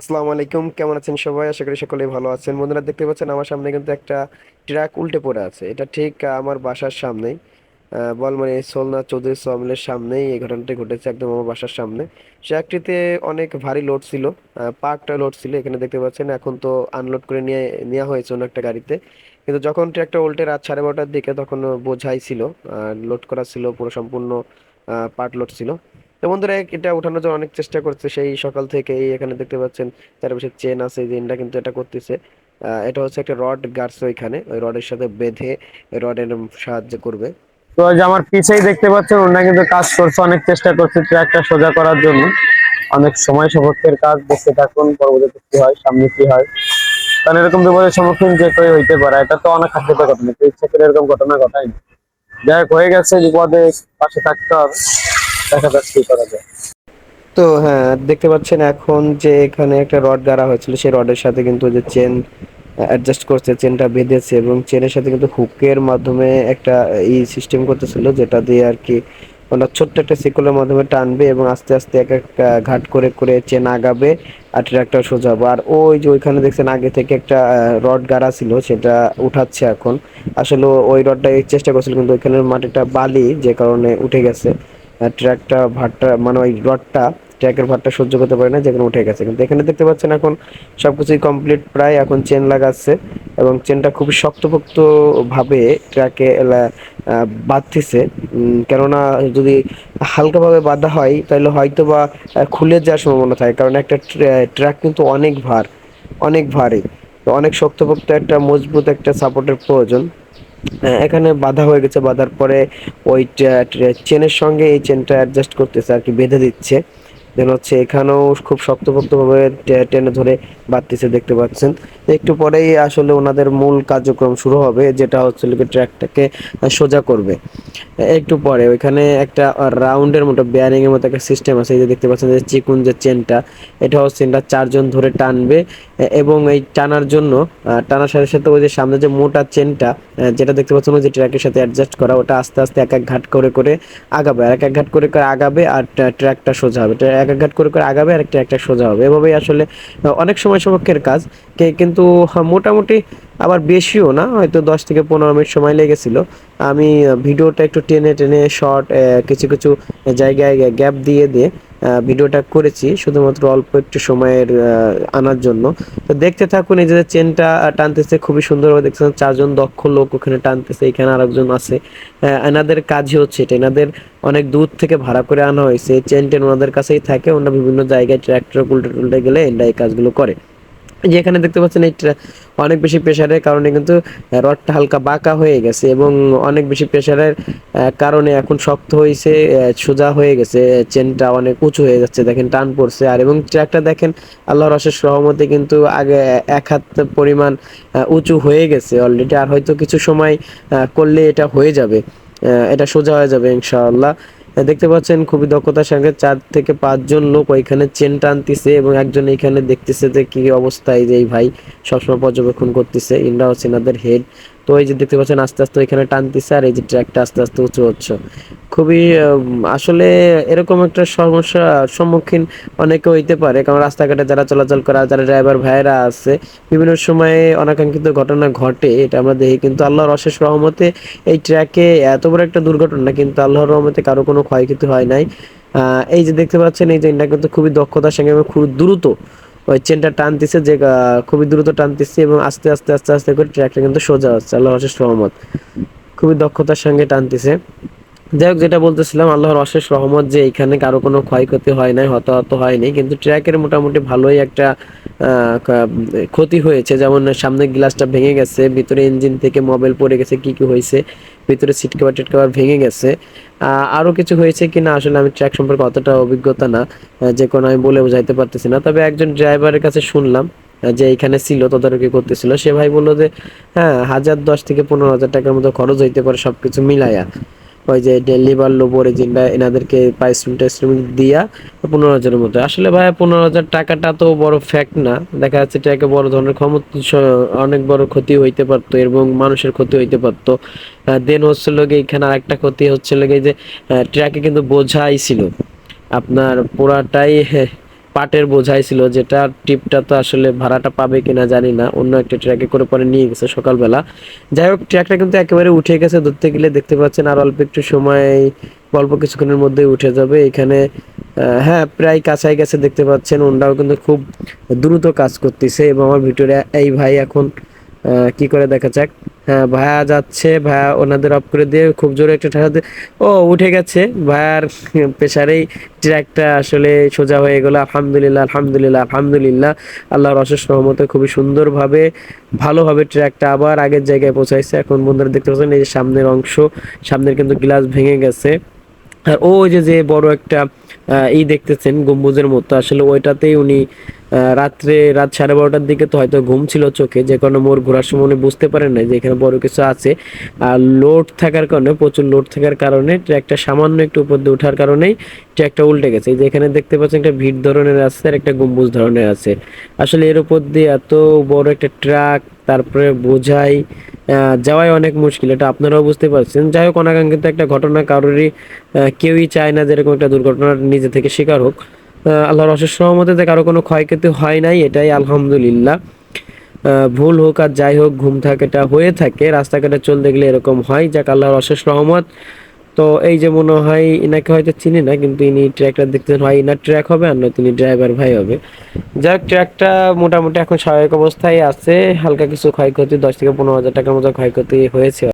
আসসালামু আলাইকুম, কেমন আছেন সবাই? আশা করি সকলেই ভালো আছেন। বন্ধুরা, দেখতে পাচ্ছেন আমার সামনে কিন্তু একটা ট্রাক উল্টে পড়ে আছে। এটা ঠিক আমার বাসার সামনেই। বল মানে সোলনা চৌধুরী সমিলের সামনেই এই ঘটনাটি ঘটেছে একদম আমার বাসার সামনে। ট্রাকটিতে অনেক ভারী লোড ছিল পার্কটা লোড ছিল। এখানে দেখতে পাচ্ছেন, এখন তো আনলোড করে নিয়ে নেওয়া হয়েছে অন্য একটা গাড়িতে। কিন্তু যখন ট্রাকটা উল্টে রাত সাড়ে বারোটার দিকে তখন বোঝাই ছিল লোড করা ছিল, পুরো সম্পূর্ণ পার্ট লোড ছিল। তো বন্ধুরা, এটা ওঠানোর জন্য অনেক চেষ্টা করছে। সেই সকাল থেকে এখানে দেখতে পাচ্ছেন চারপাশে চেন আছে, যে এনটা কিন্তু এটা করতেছে। এটা হচ্ছে একটা রড গাড়ছে ওইখানে। ওই রডের সাথে বেঁধে রডের সাহায্য করবে। তো যে আমার পিছেই দেখতে পাচ্ছেন, ওনারা কিন্তু কাজ করছে, অনেক চেষ্টা করছে ট্র্যাকটা সোজা করার জন্য। অনেক সময় সাপেক্ষের কাজ, দেখতে থাকুন পরবর্তীতে কি হয়, সামনে কি হয়। কারণ এরকম বিপদের সম্মুখীন যে কেউ হইতে পারে, এটা তো অনেক আক্ষেপের ঘটনা ইচ্ছা করে এরকম ঘটনা ঘটায়নি। যাই হোক, হয়ে গেছে, বিপদে পাশে থাকতে হবে। দেখা যাক করা যায়। তো হ্যাঁ দেখতে পাচ্ছেন এখন যে এখানে একটা রড গাড়া হয়েছিল, সেই রডের সাথে কিন্তু যে চেন অ্যাডজাস্ট করছে, চেনটা বেঁধেছে এবং চেনের সাথে কিন্তু হুকের মাধ্যমে একটা ই সিস্টেম করতেছিল, যেটা দিয়ে আর কি ওনার ছোট্ট একটা সিকলের মাধ্যমে টানবে এবং আস্তে আস্তে এক এক ঘাট করে করে চেন আগাবে আর ট্রাকটা সোজা হবে। আর ওই যে ওইখানে দেখছেন আগে থেকে একটা রড গাড়া ছিল, সেটা উঠাচ্ছে এখন। আসলে ওই রডটা চেষ্টা করছিল, কিন্তু ওইখানের মাটিটা বালি যে কারণে উঠে গেছে। ট্র্যাকটা ভারটা মানে ওই রডটা, ট্র্যাকের ভারটা সহ্য করতে পারে না, যেখানে উঠে গেছে। কিন্তু এখানে দেখতে পাচ্ছেন এখন সবকিছুই কমপ্লিট প্রায় এখন চেন লাগাচ্ছে এবং চেনটা খুবই শক্তপোক্ত ভাবে ট্র্যাকে বাঁধতেছে। কেননা যদি হালকাভাবে বাঁধা হয়, তাহলে হয়তো বা খুলে যাওয়ার সম্ভাবনা থাকে, কারণ একটা ট্র্যাক কিন্তু অনেক ভার, অনেক ভারী। অনেক শক্তপোক্ত একটা, মজবুত একটা সাপোর্টের প্রয়োজন। এখানে বাধা হয়ে গেছে, বাঁধার পরে ওই চেনের সঙ্গে এই চেনটা অ্যাডজাস্ট করতেছে আর কি, বেঁধে দিচ্ছে। দেন হচ্ছে এখানেও খুব শক্তপোক্তভাবে টেনে ধরে বাঁধতেছে দেখতে পাচ্ছেন। একটু পরেই আসলে ওনাদের মূল কার্যক্রম শুরু হবে, যেটা হচ্ছে ট্র্যাকটাকে সোজা করবে। একটু পরে ওইখানে একটা রাউন্ডের মতো বেয়ারিং এর মতো একটা সিস্টেম আছে, এই যে দেখতে পাচ্ছেন যে চিকুন যে চেনটা, এটা হচ্ছে এটা চারজন ধরে টানবে। এবং এই টানার জন্য টানার সাথে সাথে ওই যে সামনে যে মোটা চেনটা যেটা দেখতে পাচ্ছেন ওই যে ট্র্যাকের সাথে অ্যাডজাস্ট করা, ওটা আস্তে আস্তে এক এক ঘাট করে করে আগাবে। আর এক এক ঘাট করে করে আগাবে আর ট্র্যাকটা সোজা হবে। ঘাট করে করে আগাবে আর একটা একটা সোজা হবে। এভাবেই আসলে অনেক সময় সমক্ষের কাজ। কিন্তু হ্যাঁ, মোটামুটি আবার বেশিও না হয়তো দশ থেকে পনেরো মিনিট সময় লেগেছিল। আমি ভিডিওটা একটু টেনে টেনে শর্ট কিছু কিছু জায়গায় গ্যাপ দিয়ে দিয়ে ভিডিওটা করেছি, শুধুমাত্র অল্প একটু সময়ের আনার জন্য। তো দেখতে থাকুন, এই যে চেনটা টানতেছে, খুবই সুন্দরভাবে দেখছেন চারজন দক্ষ লোক ওখানে টানতেছে, এখানে আরেকজন আছে। এনাদের কাজই হচ্ছে এটা, এনাদের অনেক দূর থেকে ভাড়া করে আনা হয়েছে চেন টেন ওনাদের কাছেই থাকে, ওনারা বিভিন্ন জায়গায় ট্র্যাক্টর, উল্টে টুলটে গেলে এনরা এই কাজগুলো করে। যে এখানে দেখতে পাচ্ছেন এই ট্রা- অনেক বেশি প্রেসারের কারণে কিন্তু রডটা হালকা বাঁকা হয়ে গেছে এবং অনেক বেশি প্রেসারের কারণে এখন শক্ত হয়েছে সোজা হয়ে গেছে, চেনটা অনেক উঁচু হয়ে যাচ্ছে, দেখেন টান পড়ছে। আর এবং ট্র্যাকটা দেখেন, আল্লাহর অশেষ সহমতে কিন্তু আগে এক হাত পরিমাণ উঁচু হয়ে গেছে অলরেডি আর হয়তো কিছু সময় করলে এটা হয়ে যাবে এটা সোজা হয়ে যাবে ইনশাআল্লাহ। দেখতে পাচ্ছেন খুবই দক্ষতার সঙ্গে চার থেকে পাঁচজন লোক ওইখানে চেন টানতেছে এবং একজন এখানে দেখতেছে যে কি অবস্থায় যে এই ভাই সবসময় পর্যবেক্ষণ করতেছে ইন্ডা হচ্ছে এনাদের হেড তো এই যে দেখতে পাচ্ছেন আস্তে আস্তে ওইখানে টানতেছে আর এই যে ট্র্যাকটা আস্তে আস্তে উঁচু হচ্ছে। খুবই আসলে এরকম একটা সমস্যা সম্মুখীন অনেকে হইতে পারে, কারণ রাস্তাঘাটে যারা চলাচল করা যারা ড্রাইভার ভাইয়েরা আছে, বিভিন্ন সময়ে অনাকাঙ্ক্ষিত ঘটনা ঘটে, এটা আমরা দেখি। কিন্তু আল্লাহর অশেষ রহমতে এই ট্র্যাকে এত বড় একটা দুর্ঘটনা, কিন্তু আল্লাহর রহমতে কারও কোনো ক্ষয়ক্ষতি হয় নাই। এই যে দেখতে পাচ্ছেন, এই যে এটা কিন্তু খুবই দক্ষতার সঙ্গে এবং খুব দ্রুত, ওই চেনটা টানতেছে যে খুবই দ্রুত টানতেছে এবং আস্তে আস্তে আস্তে আস্তে করে ট্র্যাকটা কিন্তু সোজা হচ্ছে। আল্লাহ সহমত খুবই দক্ষতার সঙ্গে টানতেছে। যাই হোক যেটা বলতেছিলাম আল্লাহর অশেষ রহমত যে এখানে কারও কোনো ক্ষয়ক্ষতি হয় নাই হতাহত হয়নি কিন্তু ট্র্যাকের মোটামুটি ভালোই একটা ক্ষতি হয়েছে। যেমন সামনের গ্লাসটা ভেঙে গেছে ভিতরে ইঞ্জিন থেকে মোবাইল পড়ে গেছে কি কি হয়েছে ভিতরে সিট কভার টিট কভার ভেঙে গেছে। আহ, আরও কিছু হয়েছে কিনা আসলে আমি ট্র্যাক সম্পর্কে অতটা অভিজ্ঞতা না যে কোনো আমি বলে বোঝাইতে পারতেছি না। তবে একজন ড্রাইভারের কাছে শুনলাম যে এখানে ছিল তদারকি করতেছিল। সে ভাই বলল যে হ্যাঁ হাজার দশ থেকে পনেরো হাজার টাকার মতো খরচ হইতে পারে সবকিছু মিলাইয়া। ওই যে ডেলি লিভার লোবো রেজিনটা এনাদেরকে পারিশ্রমিক টারিশ্রমিক দিয়া পনেরো হাজারের মতো। আসলে ভাই পনেরো হাজার টাকাটা তো বড় ফ্যাক্ট না। দেখা যাচ্ছে এটাকে বড় ধরনের ক্ষমতা অনেক বড় ক্ষতি হইতে পারতো এবং মানুষের ক্ষতি হইতে পারতো। দেন হচ্ছিল গিয়ে এখানে আরেকটা ক্ষতি হচ্ছিল গিয়ে যে ট্র্যাকে কিন্তু বোঝাই ছিল। আপনার পুরাটাই পাটের বোঝাই ছিল যেটা টিপটা তো আসলে ভাড়াটা পাবে কিনা জানি না। অন্য একটা ট্র্যাকে করে পরে নিয়ে গেছে সকালবেলা। যাই হোক ট্র্যাকটা কিন্তু একেবারে উঠে গেছে, ধরতে গেলে দেখতে পাচ্ছেন আর অল্প একটু সময়, অল্প কিছুক্ষণের মধ্যে উঠে যাবে। এখানে হ্যাঁ প্রায় কাছাই গেছে, দেখতে পাচ্ছেন ওনরাও কিন্তু খুব দ্রুত কাজ করতেছে। এবং আমার ভিতরে এই ভাই এখন কি করে দেখা যাক। হ্যাঁ ভাইয়া যাচ্ছে ভাইয়া ওনাদের অফ করে দিয়ে খুব জোরে একটা ঠাসাতে ও, উঠে গেছে। ভাইয়ার প্রেশারেই ট্র্যাকটা আসলে সোজা হয়ে গেল। আলহামদুলিল্লাহ আলহামদুলিল্লাহ আলহামদুলিল্লাহ। আল্লাহর অশেষ রহমতে খুবই সুন্দরভাবে, ভালোভাবে ট্র্যাকটা আবার আগের জায়গায় পৌঁছাইছে। এখন বন্ধুরা দেখতে পাচ্ছেন, এই যে সামনের অংশ, সামনের কিন্তু গ্লাস ভেঙে গেছে। আর ওই যে যে বড় একটা ই দেখতেছেন, গম্বুজের মতো। আসলে ওইটাতেই উনি রাত্রে, রাত সাড়ে বারোটার দিকে তো হয়তো ঘুম ছিল চোখে, যে কারণে মোর ঘোরার সময় উনি বুঝতে পারেন না যে এখানে বড় কিছু আছে। আর লোড থাকার কারণে, প্রচুর লোড থাকার কারণে ট্র্যাকটা সামান্য একটু উপর দিয়ে ওঠার কারণেই ট্র্যাকটা উল্টে গেছে। এই যে এখানে দেখতে পাচ্ছেন একটা ভিড় ধরনের আছে আর একটা গম্বুজ ধরনের আছে। আসলে এর উপর দিয়ে এত বড় একটা ট্রাক, তারপরে বোঝাই যাওয়াই অনেক মুশকিল। এটা আপনারাও বুঝতে পারছেন। যাই হোক, অনাকাঙ্ক্ষিত একটা ঘটনা কারোরই কেউই চায় না যে এরকম একটা দুর্ঘটনার নিজে থেকে শিকার হোক। আল্লাহর অশেষ সহমতে কারও কোনো ক্ষয়ক্ষতি হয় নাই, এটাই আলহামদুলিল্লাহ। ভুল হোক আর যাই হোক, ঘুম থাকেটা হয়ে থাকে, রাস্তাঘাটে চলতে গেলে এরকম হয়, যাক আল্লাহর অশেষ রহমত। তো এই যে মনে হয় ইনাকে হয়তো চিনি না, কিন্তু ইনি ট্র্যাকটা দেখতেন হয় ইনার ট্র্যাক হবে আর না তিনি ড্রাইভার ভাই হবে। যাক, ট্র্যাকটা মোটামুটি এখন স্বাভাবিক অবস্থায় আছে, হালকা কিছু ক্ষয়ক্ষতি, দশ থেকে পনেরো হাজার টাকার মতো ক্ষয়ক্ষতি হয়েছে।